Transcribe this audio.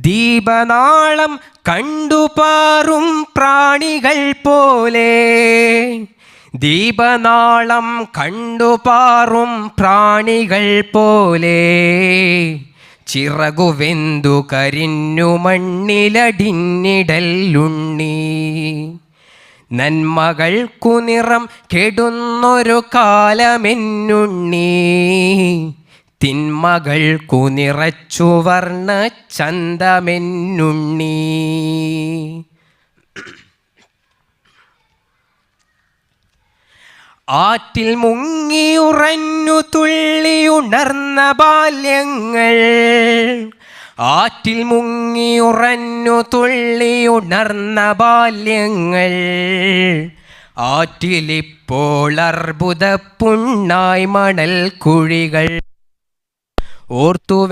ദീപനാളം കണ്ടുപാറും പ്രാണികൾ പോലെ. ദീപനാളം കണ്ടുപാറും പ്രാണികൾ പോലെ. ചിറകുവെന്തു കരിഞ്ഞു മണ്ണിലടിഞ്ഞിടലുണ്ണി നന്മകൾക്കു നിറം കെടുന്നൊരു കാലമെന്നുണ്ണി. തിന്മകൾക്കു നിറച്ചു ചന്തമെന്നുണ്ണി ആറ്റിൽ തുള്ളി ഉണർന്ന ബാല്യങ്ങൾ. ആറ്റിൽ മുങ്ങി ഉറഞ്ഞു തുള്ളി ഉണർന്ന ബാല്യങ്ങൾ. ആറ്റിലിപ്പോൾ അർബുദ പുണ്ണായി മണൽ കുഴികൾ. और तो